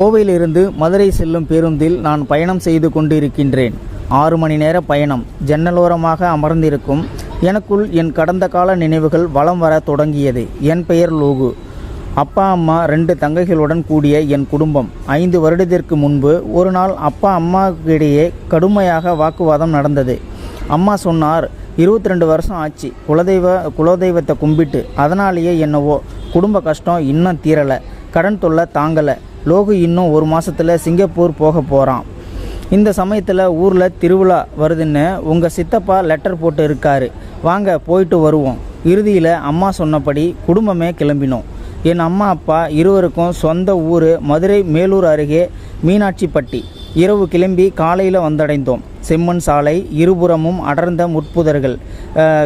கோவையிலிருந்து மதுரை செல்லும் பேருந்தில் நான் பயணம் செய்து கொண்டிருக்கின்றேன். ஆறு மணி நேர பயணம். ஜன்னலோரமாக அமர்ந்திருக்கும் எனக்குள் என் கடந்த கால நினைவுகள் வலம் வர தொடங்கியது. என் பெயர் லோகு. அப்பா அம்மா ரெண்டு தங்கைகளுடன் கூடிய என் குடும்பம். ஐந்து வருடத்திற்கு முன்பு ஒரு நாள் அப்பா அம்மாவுக்கிடையே கடுமையாக வாக்குவாதம் நடந்தது. அம்மா சொன்னார் இருபத்தி ரெண்டு வருஷம் ஆச்சு. குலதெய்வ குலதெய்வத்தை கும்பிட்டு அதனாலேயே என்னவோ குடும்ப கஷ்டம் இன்னும் தீரலை. கடன் தொல்லை தாங்கலை. லோகு இன்னும் ஒரு மாதத்தில் சிங்கப்பூர் போக போகிறான் இந்த சமயத்தில் ஊரில் திருவிழா வருதுன்னு உங்கள் சித்தப்பா லெட்டர் போட்டு இருக்காரு. வாங்க போயிட்டு வருவோம். இறுதியில் அம்மா சொன்னபடி குடும்பமே கிளம்பினோம். என் அம்மா அப்பா இருவருக்கும் சொந்த ஊர் மதுரை மேலூர் அருகே மீனாட்சிப்பட்டி. இரவு கிளம்பி காலையில் வந்தடைந்தோம். செம்மண் சாலை இருபுறமும் அடர்ந்த முட்புதர்கள்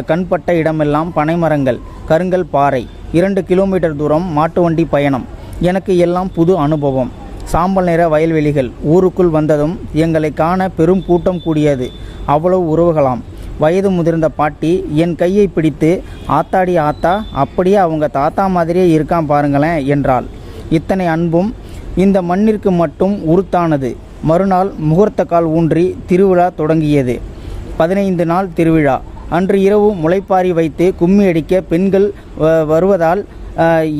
கண்பட்ட இடமெல்லாம் பனைமரங்கள் கருங்கல் பாறை இரண்டு கிலோமீட்டர் தூரம் மாட்டு வண்டி பயணம். எனக்கு எல்லாம் புது அனுபவம். சாம்பல் நிற வயல்வெளிகள் ஊருக்குள் வந்ததும் எங்களை காண பெரும் கூட்டம் கூடியது. அவ்வளவு உறவுகளாம். வயது முதிர்ந்த பாட்டி என் கையை பிடித்து ஆத்தாடி ஆத்தா அப்படியே அவங்க தாத்தா மாதிரியே இருக்கான் பாருங்களேன் என்றாள். இத்தனை அன்பும் இந்த மண்ணிற்கு மட்டும் உருத்தானது. மறுநாள் முகூர்த்த கால் ஊன்றி திருவிழா தொடங்கியது. பதினைந்து நாள் திருவிழா. அன்று இரவு முளைப்பாரி வைத்து கும்மி அடிக்க பெண்கள் வ- வருவதால்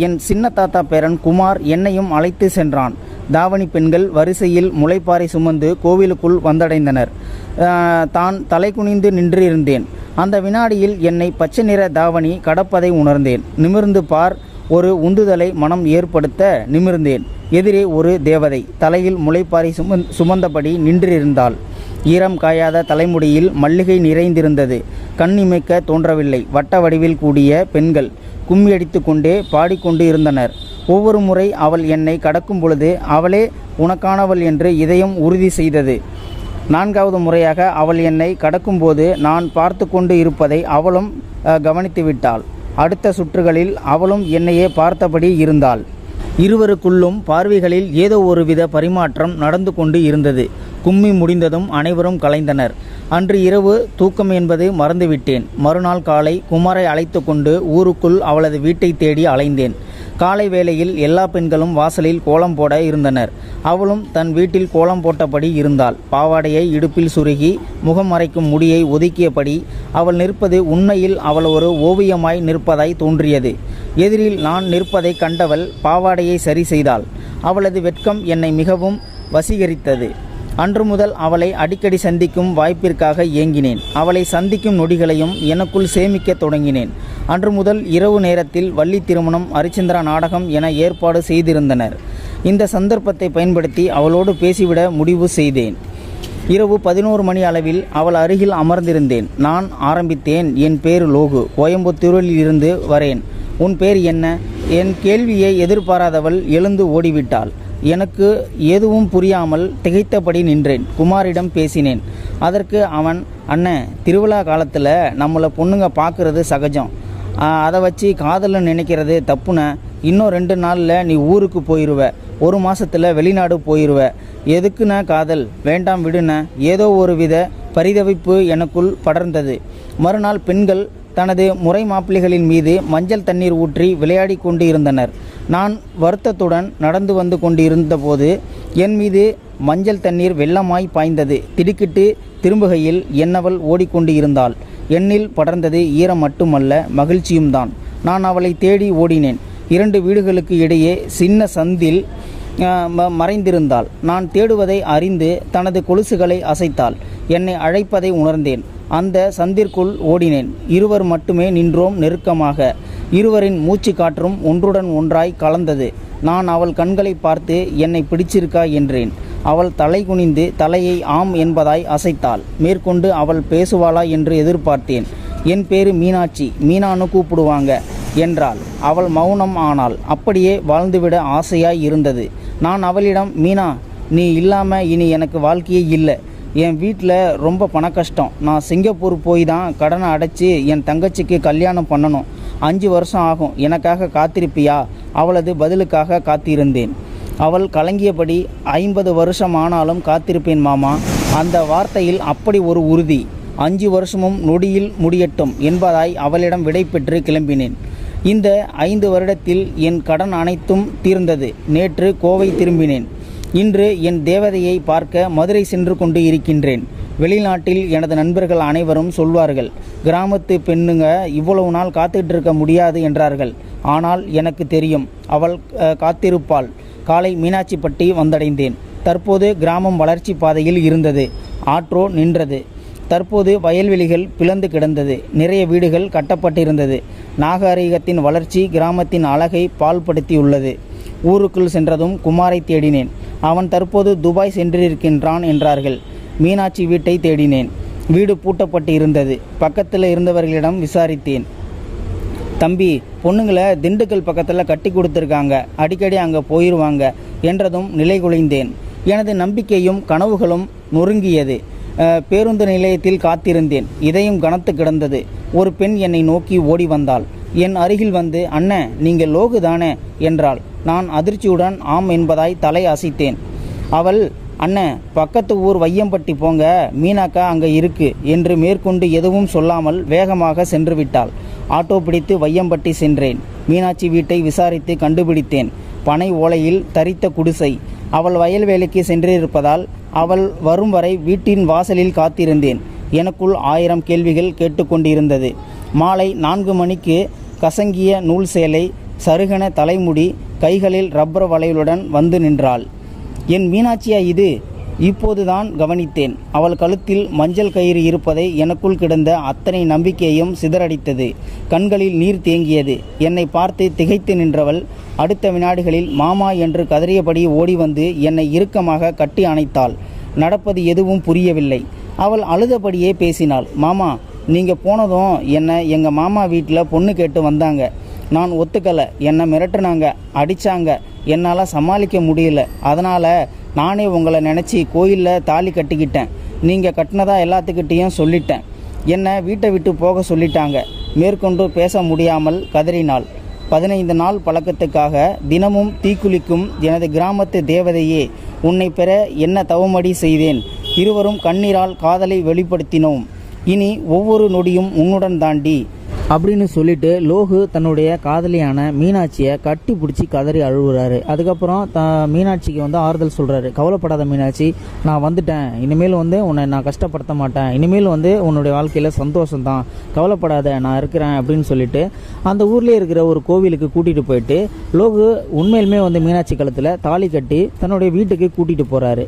என் சின்ன தாத்தா பேரன் குமார் என்னையும் அழைத்து சென்றான். தாவணி பெண்கள் வரிசையில் முளைப்பாறை சுமந்து கோவிலுக்குள் வந்தடைந்தனர். தான் தலை குனிந்து நின்றிருந்தேன் அந்த வினாடியில் என்னை பச்சை நிற தாவணி கடப்பதை உணர்ந்தேன். நிமிர்ந்து பார் ஒரு உந்துதலை மனம் ஏற்படுத்த நிமிர்ந்தேன். எதிரே ஒரு தேவதை தலையில் முளைப்பாறை சுமந் சுமந்தபடி நின்றிருந்தாள். ஈரம் காயாத தலைமுடியில் மல்லிகை நிறைந்திருந்தது. கண் இமைக்க தோன்றவில்லை. வட்ட வடிவில் கூடிய பெண்கள் கும்மியடித்து கொண்டே பாடிக்கொண்டு இருந்தனர். ஒவ்வொரு முறை அவள் என்னை கடக்கும் பொழுது அவளே உனக்கானவள் என்று இதயம் உறுதி செய்தது. நான்காவது முறையாக அவள் என்னை கடக்கும்போது நான் பார்த்து கொண்டு இருப்பதை அவளும் கவனித்து விட்டாள். அடுத்த சுற்றுகளில் அவளும் என்னையே பார்த்தபடி இருந்தாள். இருவருக்குள்ளும் பார்வைகளில் ஏதோ ஒருவித பரிமாற்றம் நடந்து கொண்டு இருந்தது. கும்மி முடிந்ததும் அனைவரும் கலைந்தனர். அன்று இரவு தூக்கம் என்பது மறந்துவிட்டேன். மறுநாள் காலை குமாரை அழைத்து கொண்டு ஊருக்குள் அவளது வீட்டை தேடி அலைந்தேன். காலை வேளையில் எல்லா பெண்களும் வாசலில் கோலம் போட இருந்தனர். அவளும் தன் வீட்டில் கோலம் போட்டபடி இருந்தாள். பாவாடையை இடுப்பில் சுருகி முகம் மறைக்கும் முடியை ஒதுக்கியபடி அவள் நிற்பது உண்மையில் அவள் ஒரு ஓவியமாய் நிற்பதாய் தோன்றியது. எதிரில் நான் நிற்பதை கண்டவள் பாவாடையை சரி செய்தாள். அவளது வெட்கம் என்னை மிகவும் வசீகரித்தது. அன்று முதல் அவளை அடிக்கடி சந்திக்கும் வாய்ப்பிற்காக ஏங்கினேன். அவளை சந்திக்கும் நொடிகளையும் எனக்குள் சேமிக்க தொடங்கினேன். அன்று முதல் இரவு நேரத்தில் வள்ளி திருமணம் அரிச்சந்திரா நாடகம் என ஏற்பாடு செய்திருந்தனர். இந்த சந்தர்ப்பத்தை பயன்படுத்தி அவளோடு பேசிவிட முடிவு செய்தேன். இரவு பதினோரு மணி அளவில் அவள் அருகில் அமர்ந்திருந்தேன். நான் ஆரம்பித்தேன். என் பேர் லோகு. கோயம்புத்தூரில் இருந்து வரேன். உன் பேர் என்ன? என் கேள்வியை எதிர்பாராதவள் எழுந்து ஓடிவிட்டாள். எனக்கு எதுவும் புரியாமல் திகைத்தபடி நின்றேன். குமாரிடம் பேசினேன். அதற்கு அவன் அண்ணன் திருவிழா காலத்தில் நம்மளை பொண்ணுங்க பார்க்குறது சகஜம். அதை வச்சு காதல்னு நினைக்கிறது தப்புன இன்னும் ரெண்டு நாளில் நீ ஊருக்கு போயிடுவ ஒரு மாதத்தில் வெளிநாடு போயிடுவ எதுக்குண்ண காதல்? வேண்டாம் விடுன ஏதோ ஒரு வித பரிதவிப்பு எனக்குள் படர்ந்தது. மறுநாள் பெண்கள் தனது முறை மாப்பிள்ளைகளின் மீது மஞ்சள் தண்ணீர் ஊற்றி விளையாடி கொண்டு இருந்தனர் நான் வருத்தத்துடன் நடந்து வந்து கொண்டிருந்தபோது என் மீது மஞ்சள் தண்ணீர் வெள்ளமாய் பாய்ந்தது. திடுக்கிட்டு திரும்புகையில் என்னவள் ஓடிக்கொண்டு இருந்தாள் என்னில் படர்ந்தது ஈரம் மட்டுமல்ல மகிழ்ச்சியும் தான் நான் அவளை தேடி ஓடினேன். இரண்டு வீடுகளுக்கு இடையே சின்ன சந்தில் ம- மறைந்திருந்தாள். நான் தேடுவதை அறிந்து தனது கொலுசுகளை அசைத்தாள். என்னை அழைப்பதை உணர்ந்தேன். அந்த சந்திற்குள் ஓடினேன். இருவர் மட்டுமே நின்றோம் நெருக்கமாக. இருவரின் மூச்சு காற்றும் ஒன்றுடன் ஒன்றாய் கலந்தது. நான் அவள் கண்களை பார்த்து என்னை பிடிச்சிருக்கா? என்றேன். அவள் தலை குனிந்து தலையை ஆம் என்பதாய் அசைத்தாள். மேற்கொண்டு அவள் பேசுவாளா என்று எதிர்பார்த்தேன். என் பேரு மீனாட்சி. மீனான்னு கூப்பிடுவாங்க என்றாள். அவள் மௌனம் ஆனாள். அப்படியே வாழ்ந்துவிட ஆசையாய் இருந்தது. நான் அவளிடம் மீனா நீ இல்லாமல் இனி எனக்கு வாழ்க்கையே இல்லை. என் வீட்டில் ரொம்ப பண கஷ்டம் நான் சிங்கப்பூர் போய் தான் கடனை அடைச்சி என் தங்கச்சிக்கு கல்யாணம் பண்ணணும். அஞ்சு வருஷம் ஆகும். எனக்காக காத்திருப்பியா? அவளது பதிலுக்காக காத்திருந்தேன். அவள் கலங்கியபடி ஐம்பது வருஷம் ஆனாலும் காத்திருப்பேன் மாமா. அந்த வார்த்தையில் அப்படி ஒரு உறுதி. அஞ்சு வருஷமும் நொடியில் முடியட்டும் என்பதாய் அவளிடம் விடை பெற்று கிளம்பினேன். இந்த ஐந்து வருடத்தில் என் கடன் அனைத்தும் தீர்ந்தது. நேற்று கோவை திரும்பினேன். இன்று என் தேவதையை பார்க்க மதுரை சென்று கொண்டு இருக்கின்றேன். வெளிநாட்டில் எனது நண்பர்கள் அனைவரும் சொல்வார்கள் கிராமத்து பெண்ணுங்க இவ்வளவு நாள் காத்துட்டு இருக்க முடியாது என்றார்கள். ஆனால் எனக்கு தெரியும் அவள் காத்திருப்பாள். காலை மீனாட்சிப்பட்டி வந்தடைந்தேன். தற்போது கிராமம் வளர்ச்சி பாதையில் இருந்தது. ஆற்றோ நின்றது. தற்போது வயல்வெளிகள் பிளந்து கிடந்தது. நிறைய வீடுகள் கட்டப்பட்டிருந்தது. நாகரிகத்தின் வளர்ச்சி கிராமத்தின் அழகை பால்படுத்தியுள்ளது. ஊருக்குள் சென்றதும் குமாரை தேடினேன். அவன் தற்போது துபாய் சென்றிருக்கின்றான் என்றார்கள். மீனாட்சி வீட்டை தேடினேன். வீடு பூட்டப்பட்டு இருந்தது பக்கத்தில் இருந்தவர்களிடம் விசாரித்தேன். தம்பி பொண்ணுங்களை திண்டுக்கல் பக்கத்தில் கட்டி கொடுத்துருக்காங்க. அடிக்கடி அங்கே போயிடுவாங்க என்றதும் நிலைகுலைந்தேன் எனது நம்பிக்கையும் கனவுகளும் நொறுங்கியது. பேருந்து நிலையத்தில் காத்திருந்தேன். இதயம் கனத்து கிடந்தது. ஒரு பெண் என்னை நோக்கி ஓடி வந்தாள். என் அருகில் வந்து அண்ணன் நீங்கள் லோகு தானே? என்றாள். நான் அதிர்ச்சியுடன் ஆம் என்பதாய் தலை அசைத்தேன். அவள் அண்ணன் பக்கத்து ஊர் வையம்பட்டி போங்க. மீனாக்கா அங்கே இருக்கு என்று மேற்கொண்டு எதுவும் சொல்லாமல் வேகமாக சென்று விட்டாள். ஆட்டோ பிடித்து வையம்பட்டி சென்றேன். மீனாட்சி வீட்டை விசாரித்து கண்டுபிடித்தேன். பனை ஓலையில் தரித்த குடிசை. அவள் வயல் வேலைக்கு சென்றிருப்பதால் அவள் வரும் வரை வீட்டின் வாசலில் காத்திருந்தேன். எனக்குள் ஆயிரம் கேள்விகள் கேட்டுக்கொண்டிருந்தது. மாலை நான்கு மணிக்கு கசங்கிய நூல் சேலை சருகன தலைமுடி கைகளில் ரப்பர் வளையலுடன் வந்து நின்றாள். என் மீனாட்சியா இது? இப்போதுதான் கவனித்தேன். அவள் கழுத்தில் மஞ்சள் கயிறு இருப்பதை எனக்குள் கிடந்த அத்தனை நம்பிக்கையும் சிதறடித்தது. கண்களில் நீர் தேங்கியது. என்னை பார்த்து திகைத்து நின்றவள் அடுத்த வினாடிகளில் மாமா என்று கதறியபடி ஓடி வந்து என்னை இறுக்கமாக கட்டி அணைத்தாள். நடப்பது எதுவும் புரியவில்லை. அவள் அழுதபடியே பேசினாள். மாமா நீங்கள் போனதும் என்னை எங்கள் மாமா வீட்டில் பொண்ணு கேட்டு வந்தாங்க. நான் ஒத்துக்கலை. என்னை மிரட்டுனாங்க அடித்தாங்க என்னால் சமாளிக்க முடியல. அதனால் நானே உங்களை நினச்சி கோயிலில் தாலி கட்டிக்கிட்டேன். நீங்கள் கட்டினதா எல்லாத்துக்கிட்டேயும் சொல்லிட்டேன். என்னை வீட்டை விட்டு போக சொல்லிட்டாங்க. மேற்கொண்டு பேச முடியாமல் கதறினாள். பதினைந்து நாள் பழக்கத்துக்காக தினமும் தீக்குளிக்கும் எனது கிராமத்து தேவதையே உன்னை பெற என்ன தவமடி செய்தேன்? இருவரும் கண்ணீரால் காதலை வெளிப்படுத்தினோம். இனி ஒவ்வொரு நொடியும் உன்னுடன் தாண்டி அப்படின்னு சொல்லிட்டு லோகு தன்னுடைய காதலியான மீனாட்சியை கட்டி பிடிச்சி கதறி அழுகுறாரு அதுக்கப்புறம் த மீனாட்சிக்கு வந்து ஆறுதல் சொல்கிறாரு கவலைப்படாத மீனாட்சி நான் வந்துட்டேன். இனிமேல் வந்து உன்னை நான் கஷ்டப்படுத்த மாட்டேன். இனிமேல் வந்து உன்னுடைய வாழ்க்கையில் சந்தோஷம்தான். கவலைப்படாத நான் இருக்கிறேன் அப்படின்னு சொல்லிட்டு அந்த ஊர்லேயே இருக்கிற ஒரு கோவிலுக்கு கூட்டிகிட்டு போயிட்டு லோகு உண்மையிலுமே வந்து மீனாட்சி கழுத்தில் தாலி கட்டி தன்னுடைய வீட்டுக்கு கூட்டிகிட்டு போகிறாரு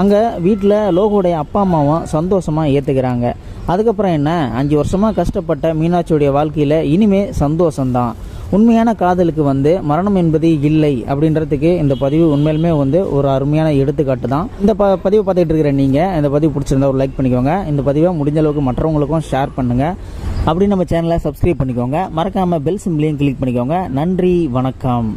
அங்கே வீட்டில் லோகுடைய அப்பா அம்மாவும் சந்தோஷமாக ஏற்றுக்கிறாங்க அதுக்கப்புறம் என்ன? அஞ்சு வருஷமாக கஷ்டப்பட்ட மீனாட்சியுடைய வாழ்க்கையில் இனிமே சந்தோஷம்தான். உண்மையான காதலுக்கு வந்து மரணம் என்பது இல்லை அப்படின்றதுக்கு இந்த பதிவு உண்மையிலுமே வந்து ஒரு அருமையான எடுத்துக்காட்டு தான் இந்த ப பதிவு பார்த்துக்கிட்டு இருக்கிற நீங்கள் இந்த பதிவு பிடிச்சிருந்தா ஒரு லைக் பண்ணிக்கோங்க. இந்த பதிவை முடிஞ்ச அளவுக்கு மற்றவங்களுக்கும் ஷேர் பண்ணுங்கள் அப்படி நம்ம சேனலை சப்ஸ்கிரைப் பண்ணிக்கோங்க. மறக்காமல் பெல் சிம்லையும் கிளிக் பண்ணிக்கோங்க. நன்றி வணக்கம்.